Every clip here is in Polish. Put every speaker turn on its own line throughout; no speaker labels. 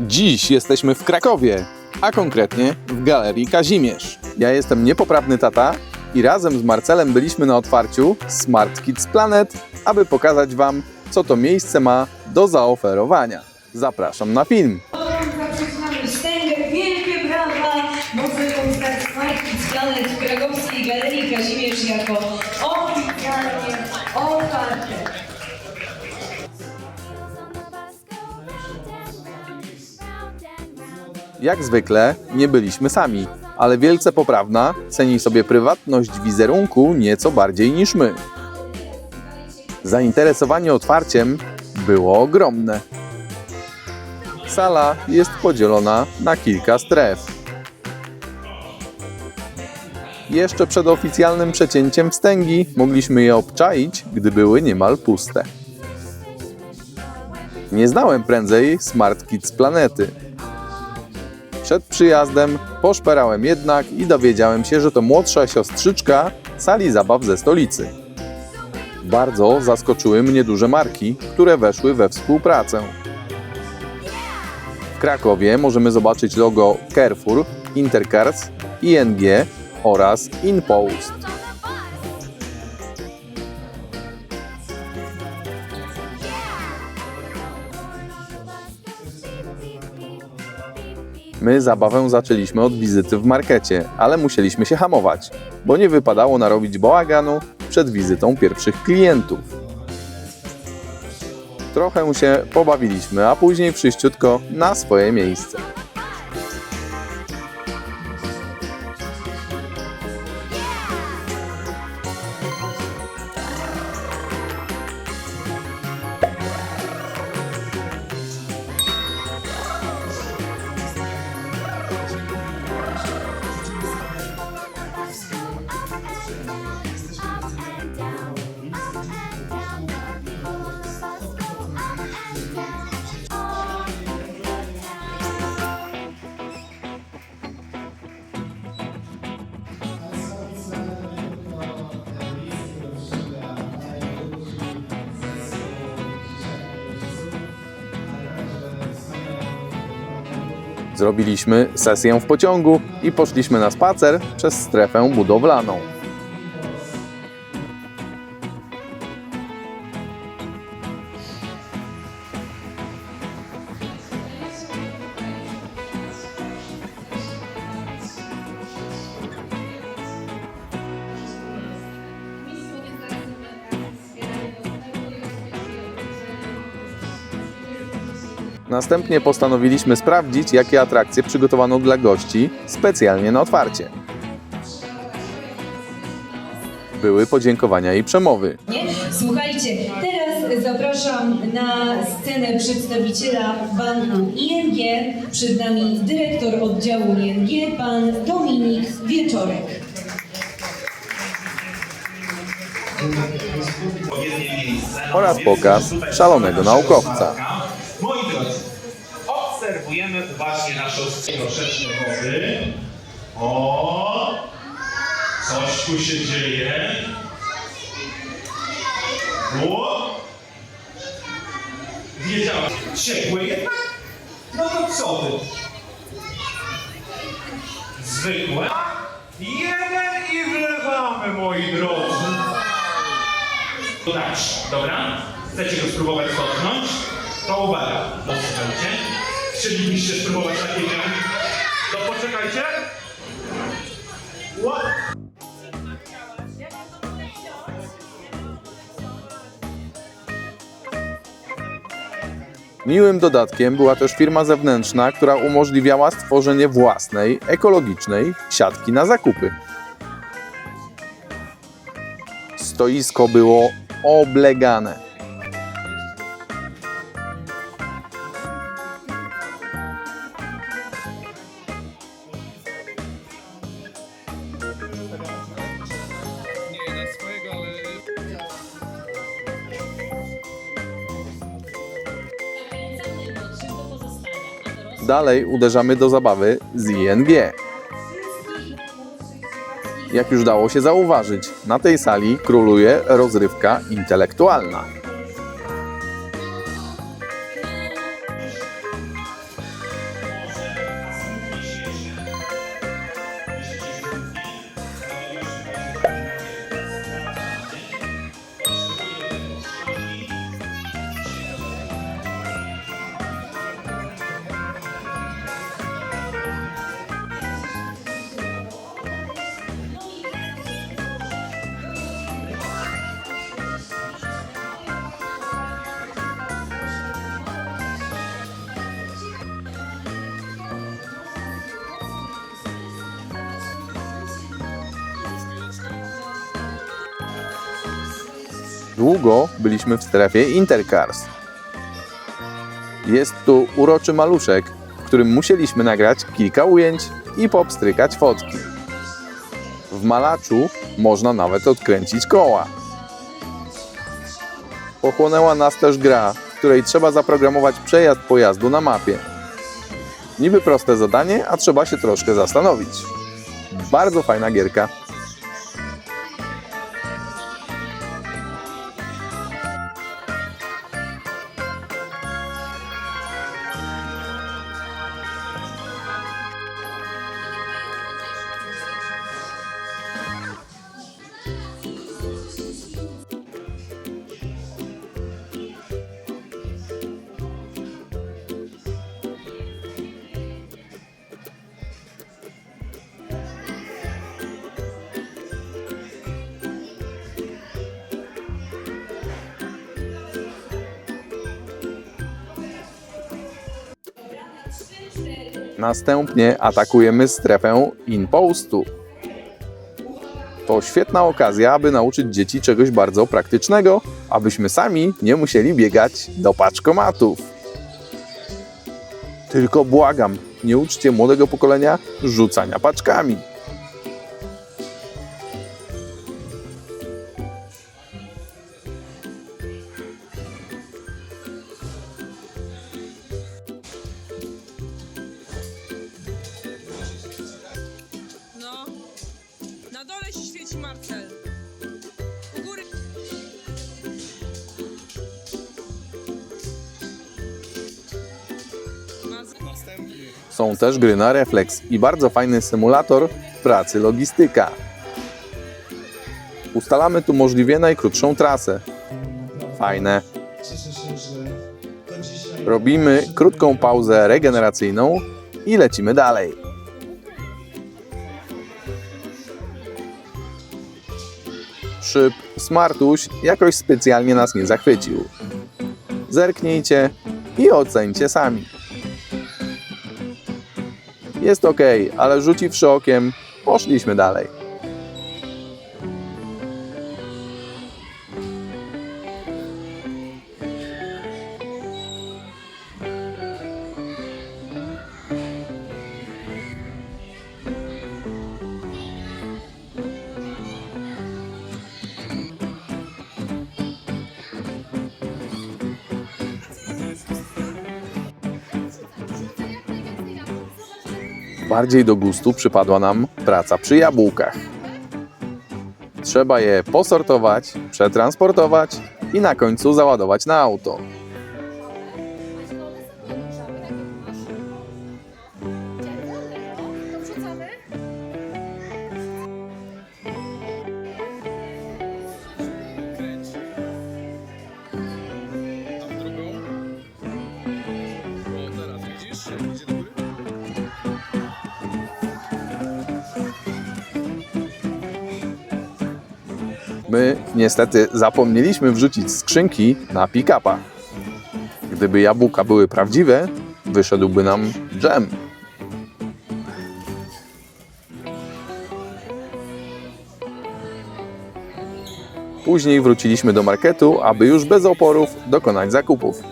Dziś jesteśmy w Krakowie, a konkretnie w Galerii Kazimierz. Ja jestem niepoprawny tata i razem z Marcelem byliśmy na otwarciu Smart Kids Planet, aby pokazać Wam, co to miejsce ma do zaoferowania. Zapraszam na film.
Galerii Kazimierz jako
Jak zwykle nie byliśmy sami, ale wielce poprawna ceni sobie prywatność wizerunku nieco bardziej niż my. Zainteresowanie otwarciem było ogromne. Sala jest podzielona na kilka stref. Jeszcze przed oficjalnym przecięciem wstęgi mogliśmy je obczaić, gdy były niemal puste. Nie znałem prędzej Smart Kids Planety. Przed przyjazdem poszperałem jednak i dowiedziałem się, że to młodsza siostrzyczka sali zabaw ze stolicy. Bardzo zaskoczyły mnie duże marki, które weszły we współpracę. W Krakowie możemy zobaczyć logo Carrefour, Intercars, ING oraz InPost. My zabawę zaczęliśmy od wizyty w markecie, ale musieliśmy się hamować, bo nie wypadało narobić bałaganu przed wizytą pierwszych klientów. Trochę się pobawiliśmy, a później wszyściutko na swoje miejsce. Zrobiliśmy sesję w pociągu i poszliśmy na spacer przez strefę budowlaną. Następnie postanowiliśmy sprawdzić, jakie atrakcje przygotowano dla gości specjalnie na otwarcie. Były podziękowania i przemowy.
Słuchajcie, teraz zapraszam na scenę przedstawiciela banku ING. Przed nami dyrektor oddziału ING, pan Dominik Wieczorek.
Oraz pokaz szalonego naukowca.
Obserwujemy uważnie nasze troszeczkę wody. O, coś tu się dzieje. O, wiedziałem. Ciepłe jednak? No to co ty? Zwykłe? Jeden i wlewamy, moi drodzy. Dobra? Chcecie go spróbować dotknąć? To uwaga, posłuchajcie. Chcielibyście spróbować takiego? To poczekajcie. Ła-
Miłym dodatkiem była też firma zewnętrzna, która umożliwiała stworzenie własnej, ekologicznej siatki na zakupy. Stoisko było oblegane. Dalej uderzamy do zabawy z ING. Jak już dało się zauważyć, na tej sali króluje rozrywka intelektualna. Długo byliśmy w strefie Intercars. Jest tu uroczy maluszek, w którym musieliśmy nagrać kilka ujęć i popstrykać fotki. W malaczu można nawet odkręcić koła. Pochłonęła nas też gra, w której trzeba zaprogramować przejazd pojazdu na mapie. Niby proste zadanie, a trzeba się troszkę zastanowić. Bardzo fajna gierka. Następnie atakujemy strefę impostu. To świetna okazja, aby nauczyć dzieci czegoś bardzo praktycznego, abyśmy sami nie musieli biegać do paczkomatów. Tylko błagam, nie uczcie młodego pokolenia rzucania paczkami. Są też gry na refleks i bardzo fajny symulator pracy logistyka. Ustalamy tu możliwie najkrótszą trasę. Fajne. Robimy krótką pauzę regeneracyjną i lecimy dalej. Szyb Smartuś jakoś specjalnie nas nie zachwycił. Zerknijcie i ocencie sami. Jest ok, ale rzuciwszy okiem, poszliśmy dalej. Bardziej do gustu przypadła nam praca przy jabłkach. Trzeba je posortować, przetransportować i na końcu załadować na auto. My niestety zapomnieliśmy wrzucić skrzynki na pick-upach. Gdyby jabłka były prawdziwe, wyszedłby nam dżem. Później wróciliśmy do marketu, aby już bez oporów dokonać zakupów.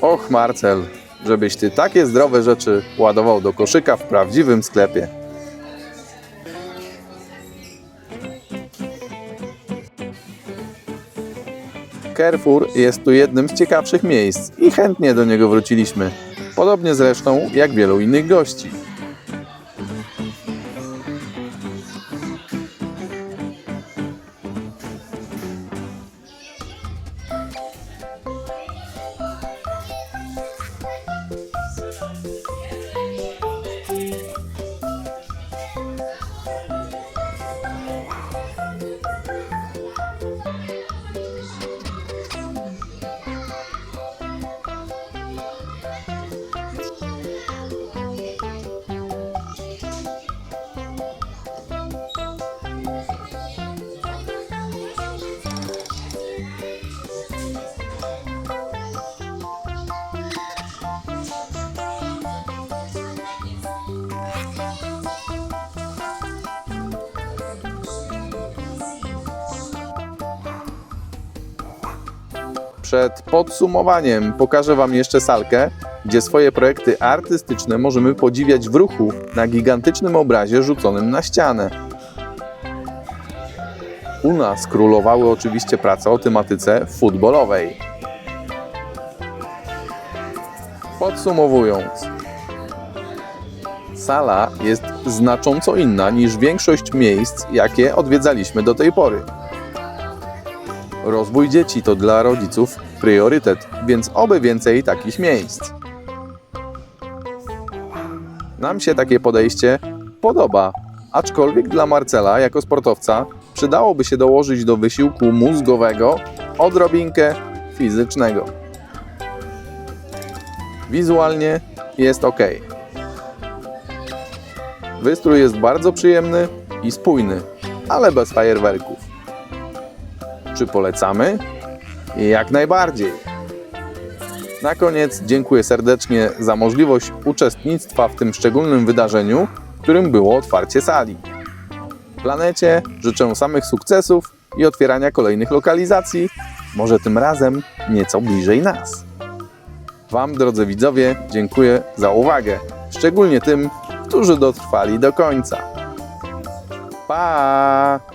Och, Marcel, żebyś ty takie zdrowe rzeczy ładował do koszyka w prawdziwym sklepie. Carrefour jest tu jednym z ciekawszych miejsc i chętnie do niego wróciliśmy. Podobnie zresztą jak wielu innych gości. Przed podsumowaniem pokażę Wam jeszcze salkę, gdzie swoje projekty artystyczne możemy podziwiać w ruchu na gigantycznym obrazie rzuconym na ścianę. U nas królowały oczywiście prace o tematyce futbolowej. Podsumowując, sala jest znacząco inna niż większość miejsc, jakie odwiedzaliśmy do tej pory. Rozwój dzieci to dla rodziców priorytet, więc oby więcej takich miejsc. Nam się takie podejście podoba, aczkolwiek dla Marcela jako sportowca przydałoby się dołożyć do wysiłku mózgowego odrobinkę fizycznego. Wizualnie jest ok. Wystrój jest bardzo przyjemny i spójny, ale bez fajerwerków. Czy polecamy? Jak najbardziej. Na koniec dziękuję serdecznie za możliwość uczestnictwa w tym szczególnym wydarzeniu, którym było otwarcie sali. Planecie życzę samych sukcesów i otwierania kolejnych lokalizacji, może tym razem nieco bliżej nas. Wam, drodzy widzowie, dziękuję za uwagę, szczególnie tym, którzy dotrwali do końca. Pa!